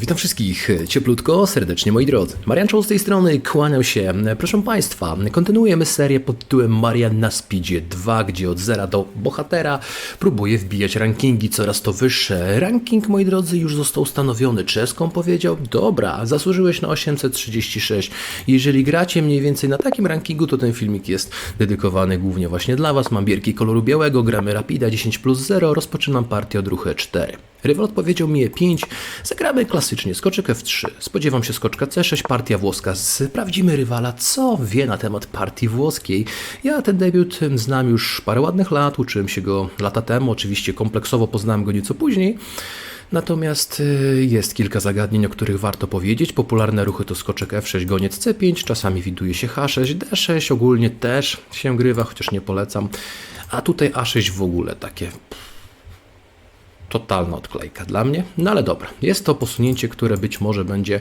Witam wszystkich cieplutko, serdecznie moi drodzy. Marian Czoł z tej strony, kłaniam się. Proszę Państwa, kontynuujemy serię pod tytułem Marian na Speedzie 2, gdzie od zera do bohatera próbuję wbijać rankingi coraz to wyższe. Ranking, moi drodzy, już został ustanowiony. Czeską powiedział, dobra, zasłużyłeś na 836. Jeżeli gracie mniej więcej na takim rankingu, to ten filmik jest dedykowany głównie właśnie dla Was. Mam bierki koloru białego, gramy Rapida 10 plus 0, rozpoczynam partię od ruchu E4. Rywal odpowiedział mi E5, zagramy klasycznie skoczek F3. Spodziewam się skoczka C6, partia włoska. Sprawdzimy rywala, co wie na temat partii włoskiej. Ja ten debiut znam już parę ładnych lat, uczyłem się go lata temu, oczywiście kompleksowo poznałem go nieco później. Natomiast y, jest kilka zagadnień, o których warto powiedzieć. Popularne ruchy to skoczek F6, goniec C5, czasami widuje się H6, D6 ogólnie też się grywa, chociaż nie polecam. A tutaj A6 w ogóle takie totalna odklejka dla mnie. No ale dobra, jest to posunięcie, które być może będzie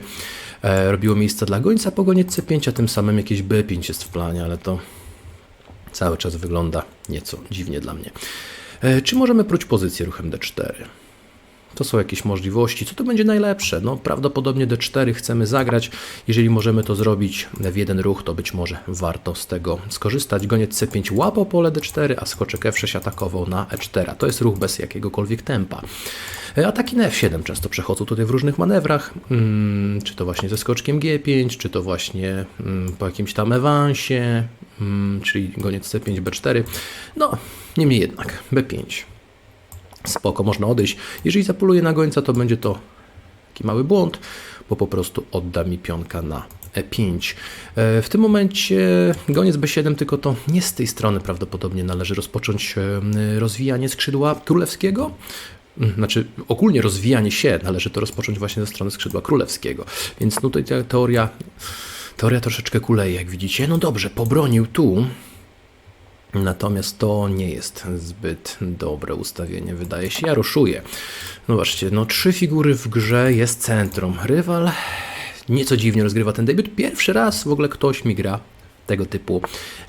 e, robiło miejsce dla gońca po goniec C5, a tym samym jakieś B5 jest w planie, ale to cały czas wygląda nieco dziwnie dla mnie. E, czy możemy próć pozycję ruchem D4? To są jakieś możliwości. Co to będzie najlepsze? No, prawdopodobnie D4 chcemy zagrać. Jeżeli możemy to zrobić w jeden ruch, to być może warto z tego skorzystać. Goniec C5 łapał pole D4, a skoczek F6 atakował na E4. To jest ruch bez jakiegokolwiek tempa. Ataki na F7 często przechodzą tutaj w różnych manewrach, hmm, czy to właśnie ze skoczkiem G5, czy to właśnie hmm, po jakimś tam ewansie, hmm, czyli goniec C5, B4. No, niemniej jednak, B5 spoko, można odejść. Jeżeli zapoluję na gońca, to będzie to taki mały błąd, bo po prostu odda mi pionka na E5. W tym momencie goniec B7, tylko to nie z tej strony prawdopodobnie należy rozpocząć e, rozwijanie skrzydła królewskiego. Znaczy, ogólnie rozwijanie się należy to rozpocząć właśnie ze strony skrzydła królewskiego. Więc tutaj ta teoria, teoria troszeczkę kuleje, jak widzicie. No dobrze, pobronił tu, Natomiast to nie jest zbyt dobre ustawienie, wydaje się. Ja ruszuję. No zobaczcie, no trzy figury w grze, jest centrum. Rywal nieco dziwnie rozgrywa ten debiut. Pierwszy raz w ogóle ktoś mi gra tego typu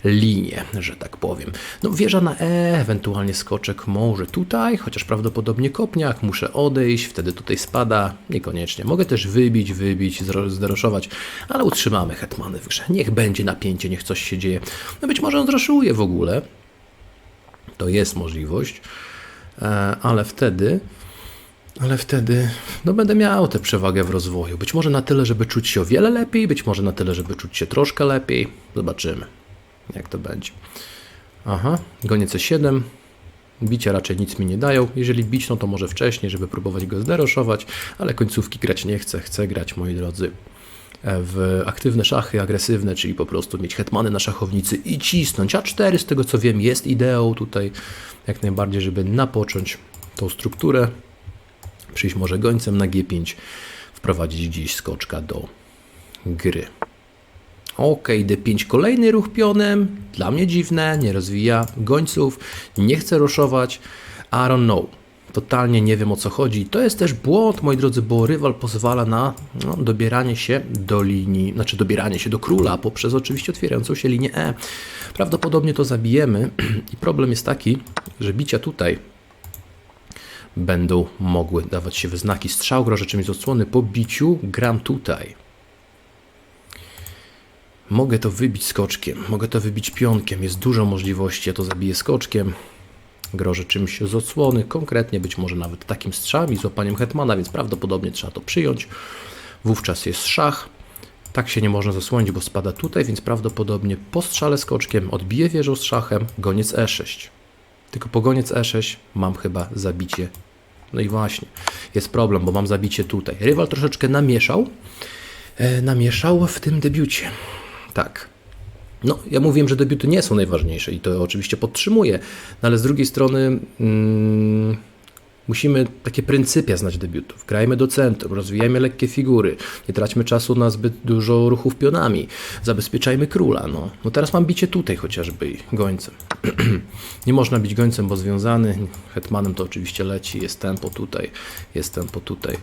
linie, że tak powiem. No wieża na E, ewentualnie skoczek może tutaj, chociaż prawdopodobnie kopniak, muszę odejść, wtedy tutaj spada, niekoniecznie. Mogę też wybić, wybić, zderoszować, ale utrzymamy hetmany w grze. Niech będzie napięcie, niech coś się dzieje. No być może on zraszuje w ogóle, to jest możliwość, e, ale wtedy ale wtedy no, będę miał tę przewagę w rozwoju. Być może na tyle, żeby czuć się o wiele lepiej, być może na tyle, żeby czuć się troszkę lepiej. Zobaczymy, jak to będzie. Aha, gonię C7. Bicia raczej nic mi nie dają. Jeżeli bić, no to może wcześniej, żeby próbować go zderoszować, ale końcówki grać nie chcę. Chcę grać, moi drodzy, w aktywne szachy, agresywne, czyli po prostu mieć hetmany na szachownicy i cisnąć. A4, z tego co wiem, jest ideą tutaj jak najbardziej, żeby napocząć tą strukturę przyjść może gońcem na G5, wprowadzić gdzieś skoczka do gry. Ok, D5 kolejny ruch pionem, dla mnie dziwne, nie rozwija gońców, nie chce ruszować, I don't know. Totalnie nie wiem o co chodzi. To jest też błąd, moi drodzy, bo rywal pozwala na no, dobieranie się do linii, znaczy dobieranie się do króla poprzez oczywiście otwierającą się linię E. Prawdopodobnie to zabijemy i problem jest taki, że bicia tutaj będą mogły dawać się we znaki. Strzał groży czymś z odsłony. Po biciu gram tutaj. Mogę to wybić skoczkiem, mogę to wybić pionkiem. Jest dużo możliwości. Ja to zabiję skoczkiem. Grożę czymś z odsłony, konkretnie być może nawet takim strzałem i złapaniem hetmana, więc prawdopodobnie trzeba to przyjąć. Wówczas jest szach. Tak się nie można zasłonić, bo spada tutaj, więc prawdopodobnie po strzale skoczkiem odbiję wieżą z szachem, goniec e6. Tylko po goniec e6 mam chyba zabicie no i właśnie, jest problem, bo mam zabicie tutaj. Rywal troszeczkę namieszał, e, namieszał w tym debiucie. Tak. No, ja mówiłem, że debiuty nie są najważniejsze i to oczywiście podtrzymuję, no ale z drugiej strony mm, musimy takie pryncypia znać debiutów. Grajmy do centrum, rozwijajmy lekkie figury, nie traćmy czasu na zbyt dużo ruchów pionami, zabezpieczajmy króla. No, no teraz mam bicie tutaj chociażby gońcem. nie można bić gońcem, bo związany, hetmanem to oczywiście leci, jest tempo tutaj, jest tempo tutaj.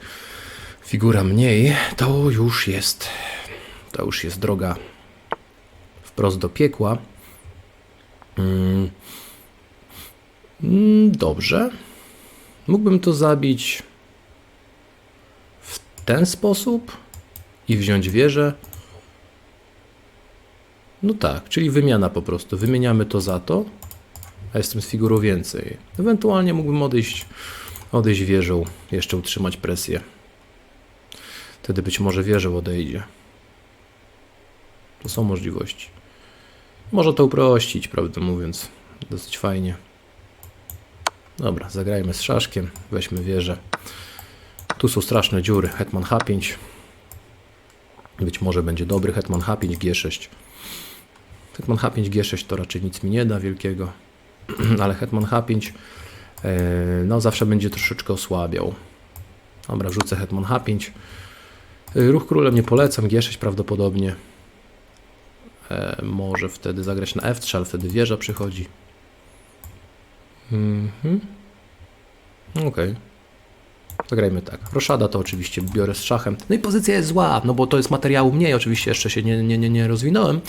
Figura mniej, to już jest, to już jest droga wprost do piekła. Mm. mm dobrze. Mógłbym to zabić w ten sposób i wziąć wieżę. No tak, czyli wymiana po prostu. Wymieniamy to za to, a jestem z figurą więcej. Ewentualnie mógłbym odejść, odejść wieżą, jeszcze utrzymać presję. Wtedy być może wieżą odejdzie. To są możliwości. Można to uprościć, prawdę mówiąc. Dosyć fajnie. Dobra, zagrajmy z szaszkiem. Weźmy wieżę. Tu są straszne dziury. Hetman H5. Być może będzie dobry Hetman H5, G6. Hetman H5, G6 to raczej nic mi nie da wielkiego. Ale Hetman H5 e, no zawsze będzie troszeczkę osłabiał. Dobra, wrzucę Hetman H5. E, Ruch królem nie polecam, G6 prawdopodobnie. E, może wtedy zagrać na F3, ale wtedy wieża przychodzi. Mhm. Okej. Zagrajmy tak. Roszada to oczywiście biorę z szachem. No i pozycja jest zła, no bo to jest materiału mniej. Oczywiście jeszcze się nie, nie, nie, nie rozwinąłem.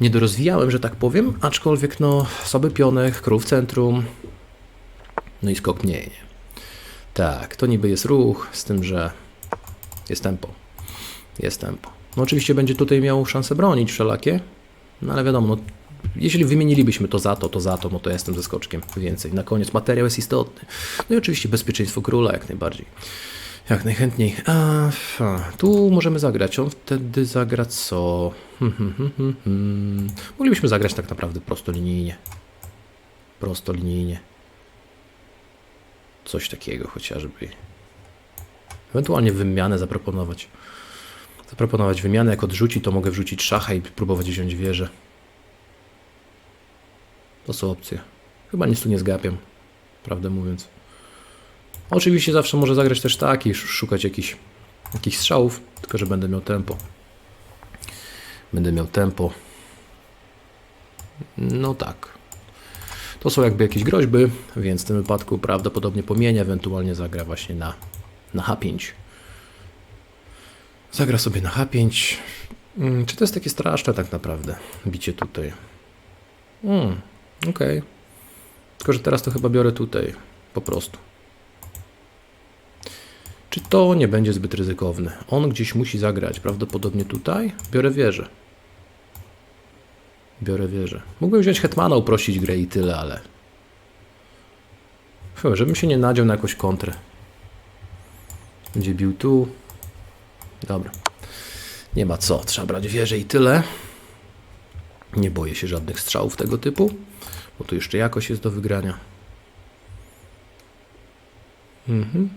Nie dorozwijałem, że tak powiem. Aczkolwiek no, słaby pionek, król w centrum. No i skok mniej. Nie? Tak, to niby jest ruch, z tym, że jest tempo. Jest tempo. No oczywiście będzie tutaj miał szansę bronić wszelakie. No ale wiadomo, no, jeśli wymienilibyśmy to za to, to za to, no to jestem ze skoczkiem więcej. Na koniec materiał jest istotny. No i oczywiście bezpieczeństwo króla jak najbardziej. Jak najchętniej. A, tu możemy zagrać. On wtedy zagra co? Hmm, hmm, hmm. Moglibyśmy zagrać tak naprawdę prostolinijnie. Prostolinijnie. Coś takiego chociażby. Ewentualnie wymianę zaproponować. Zaproponować wymianę. Jak odrzuci, to mogę wrzucić szacha i próbować wziąć wieżę. To są opcje. Chyba nic tu nie zgapiam, prawdę mówiąc. Oczywiście zawsze może zagrać też tak i sz- szukać jakichś, jakichś strzałów, tylko że będę miał tempo. Będę miał tempo. No tak. To są jakby jakieś groźby, więc w tym wypadku prawdopodobnie pomienia, ewentualnie zagra właśnie na, na H5. Zagra sobie na H5. Mm, Czy to jest takie straszne tak naprawdę, bicie tutaj? Mm, Okej. Tylko, że teraz to chyba biorę tutaj. Po prostu. Czy to nie będzie zbyt ryzykowne? On gdzieś musi zagrać. Prawdopodobnie tutaj. Biorę wieżę. Biorę wieżę. Mógłbym wziąć Hetmana, uprościć grę i tyle, ale... Chyba, żebym się nie nadział na jakąś kontrę. Będzie bił tu. Dobra. Nie ma co. Trzeba brać wieżę i tyle. Nie boję się żadnych strzałów tego typu, bo tu jeszcze jakoś jest do wygrania. Mhm.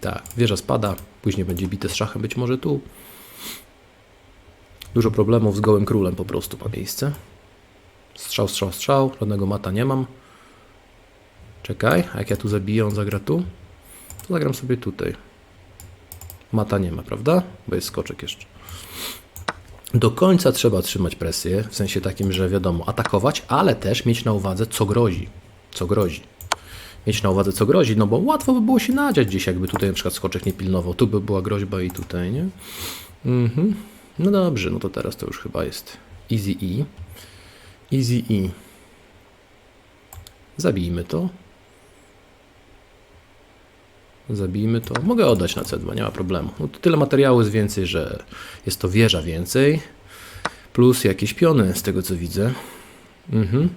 Tak, wieża spada, później będzie bite z szachem, być może tu. Dużo problemów z gołym królem po prostu ma miejsce. Strzał, strzał, strzał, żadnego mata nie mam. Czekaj, a jak ja tu zabiję, on zagra tu? To zagram sobie tutaj. Mata nie ma, prawda? Bo jest skoczek jeszcze. Do końca trzeba trzymać presję, w sensie takim, że wiadomo, atakować, ale też mieć na uwadze, co grozi. Co grozi. Mieć na uwadze, co grozi, no bo łatwo by było się nadziać gdzieś, jakby tutaj na przykład skoczek nie pilnował. Tu by była groźba i tutaj, nie? Mhm. No dobrze, no to teraz to już chyba jest easy E. Easy E. Zabijmy to. Zabijmy to. Mogę oddać na C2, nie ma problemu. No to tyle materiału jest więcej, że jest to wieża więcej. Plus jakieś piony, z tego co widzę. Mhm.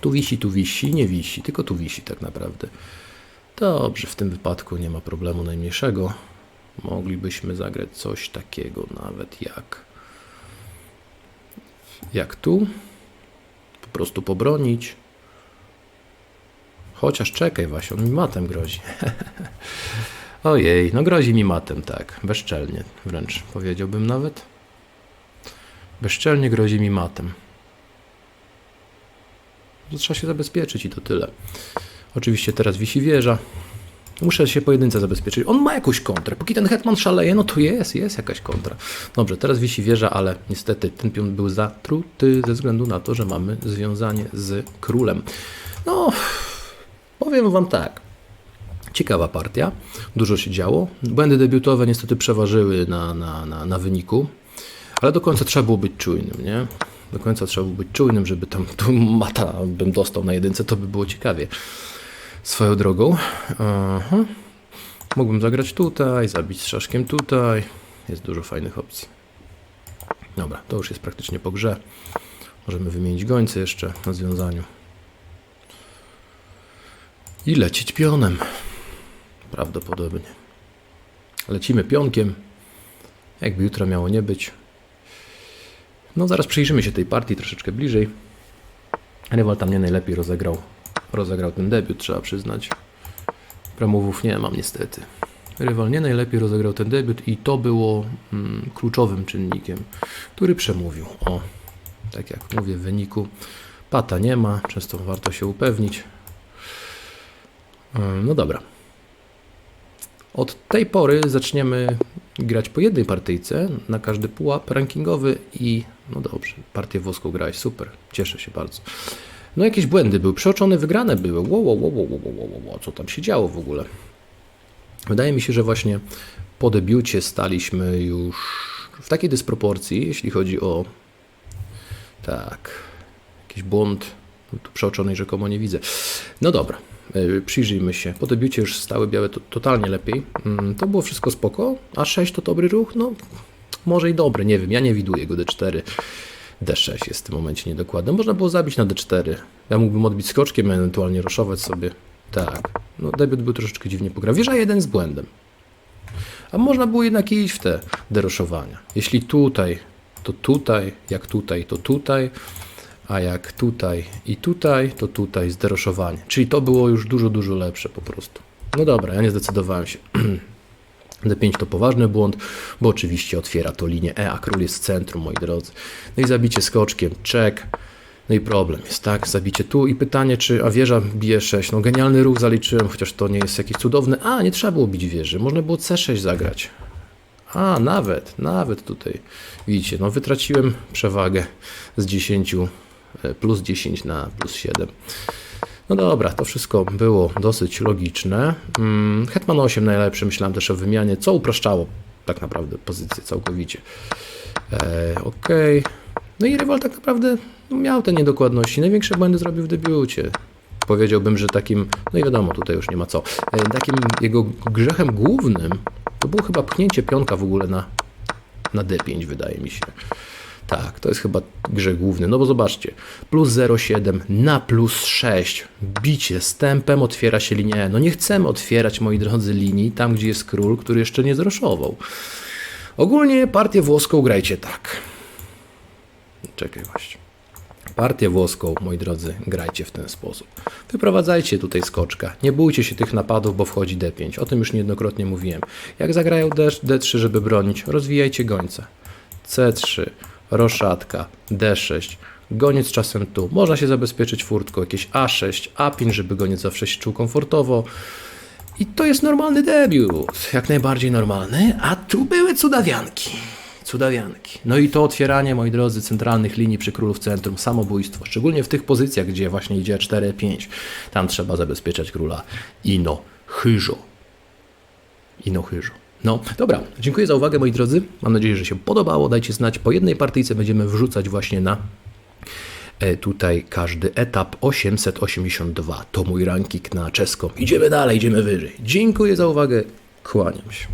Tu wisi, tu wisi, nie wisi, tylko tu wisi tak naprawdę. Dobrze, w tym wypadku nie ma problemu najmniejszego. Moglibyśmy zagrać coś takiego nawet jak jak tu. Po prostu pobronić. Chociaż czekaj, Wasia, on mi matem grozi. Ojej, no grozi mi matem, tak. Bezczelnie wręcz powiedziałbym nawet. Bezczelnie grozi mi matem. Trzeba się zabezpieczyć i to tyle. Oczywiście teraz wisi wieża. Muszę się pojedynce zabezpieczyć. On ma jakąś kontrę. Póki ten hetman szaleje, no to jest, jest jakaś kontra. Dobrze, teraz wisi wieża, ale niestety ten pion był zatruty ze względu na to, że mamy związanie z królem. No, powiem wam tak. Ciekawa partia, dużo się działo. Błędy debiutowe niestety przeważyły na, na, na, na wyniku, ale do końca trzeba było być czujnym, nie? Do końca trzeba było być czujnym, żeby tam tu mata bym dostał na jedynce, to by było ciekawie. Swoją drogą. Aha. Mógłbym zagrać tutaj, zabić strzaszkiem tutaj. Jest dużo fajnych opcji. Dobra, to już jest praktycznie po grze. Możemy wymienić gońce jeszcze na związaniu. I lecieć pionem. Prawdopodobnie. Lecimy pionkiem. Jakby jutro miało nie być. No zaraz przyjrzymy się tej partii troszeczkę bliżej. Rywal tam nie najlepiej rozegrał. Rozegrał ten debiut, trzeba przyznać. Promówów nie mam niestety. Rywal nie najlepiej rozegrał ten debiut i to było mm, kluczowym czynnikiem, który przemówił. O, tak jak mówię w wyniku, pata nie ma, często warto się upewnić. Ym, No dobra. Od tej pory zaczniemy grać po jednej partyjce na każdy pułap rankingowy i no dobrze, partię włoską grałeś, super, cieszę się bardzo. No jakieś błędy były, przeoczone wygrane były, wow, wow, wow, wow, wow, wow, co tam się działo w ogóle. Wydaje mi się, że właśnie po debiucie staliśmy już w takiej dysproporcji, jeśli chodzi o tak, jakiś błąd, tu przeoczonej rzekomo nie widzę. No dobra, przyjrzyjmy się. Po debiucie już stały białe to, totalnie lepiej. Mm, To było wszystko spoko, a 6 to dobry ruch? No, może i dobry, nie wiem, ja nie widuję go D4. D6 jest w tym momencie niedokładny. Można było zabić na D4. Ja mógłbym odbić skoczkiem, ewentualnie roszować sobie. Tak. No, debiut był troszeczkę dziwnie pograł. Wieża jeden z błędem. A można było jednak iść w te deroszowania. Jeśli tutaj, to tutaj, jak tutaj, to tutaj, a jak tutaj i tutaj, to tutaj zderoszowanie. Czyli to było już dużo, dużo lepsze po prostu. No dobra, ja nie zdecydowałem się. D5 to poważny błąd, bo oczywiście otwiera to linię E, a król jest w centrum, moi drodzy. No i zabicie skoczkiem, czek. No i problem jest, tak? Zabicie tu i pytanie, czy. A wieża bije 6. No genialny ruch zaliczyłem, chociaż to nie jest jakiś cudowny. A, nie trzeba było bić wieży, można było C6 zagrać. A, nawet, nawet tutaj. Widzicie, no wytraciłem przewagę z 10 e, plus 10 na plus 7. No dobra, to wszystko było dosyć logiczne. Mm, Hetman 8 najlepszy, myślałem też o wymianie, co upraszczało tak naprawdę pozycję całkowicie. E, Okej. No i rywal tak naprawdę miał te niedokładności. Największe błędy zrobił w debiucie. Powiedziałbym, że takim, no i wiadomo, tutaj już nie ma co. E, Takim jego grzechem głównym to było chyba pchnięcie pionka w ogóle na, na D5, wydaje mi się. Tak, to jest chyba grzech główny. No bo zobaczcie, plus 0,7 na plus 6. Bicie z tempem otwiera się linia E. No nie chcemy otwierać, moi drodzy, linii tam, gdzie jest król, który jeszcze nie zroszował. Ogólnie partię włoską grajcie tak. Czekaj właśnie. Partię włoską, moi drodzy, grajcie w ten sposób. Wyprowadzajcie tutaj skoczka. Nie bójcie się tych napadów, bo wchodzi D5. O tym już niejednokrotnie mówiłem. Jak zagrają D, D3, żeby bronić, rozwijajcie gońca. C3, roszatka, D6, goniec czasem tu. Można się zabezpieczyć furtką, jakieś A6, A5, żeby goniec zawsze się czuł komfortowo. I to jest normalny debiut, jak najbardziej normalny, a tu były cudawianki. Cudawianki. No i to otwieranie, moi drodzy, centralnych linii przy królu w centrum, samobójstwo. Szczególnie w tych pozycjach, gdzie właśnie idzie 4-5. Tam trzeba zabezpieczać króla. Ino, chyżo. Ino, chyżo. No, dobra, dziękuję za uwagę, moi drodzy. Mam nadzieję, że się podobało. Dajcie znać. Po jednej partyjce będziemy wrzucać właśnie na e, tutaj każdy etap 882. To mój ranking na czeską. Idziemy dalej, idziemy wyżej. Dziękuję za uwagę. Kłaniam się.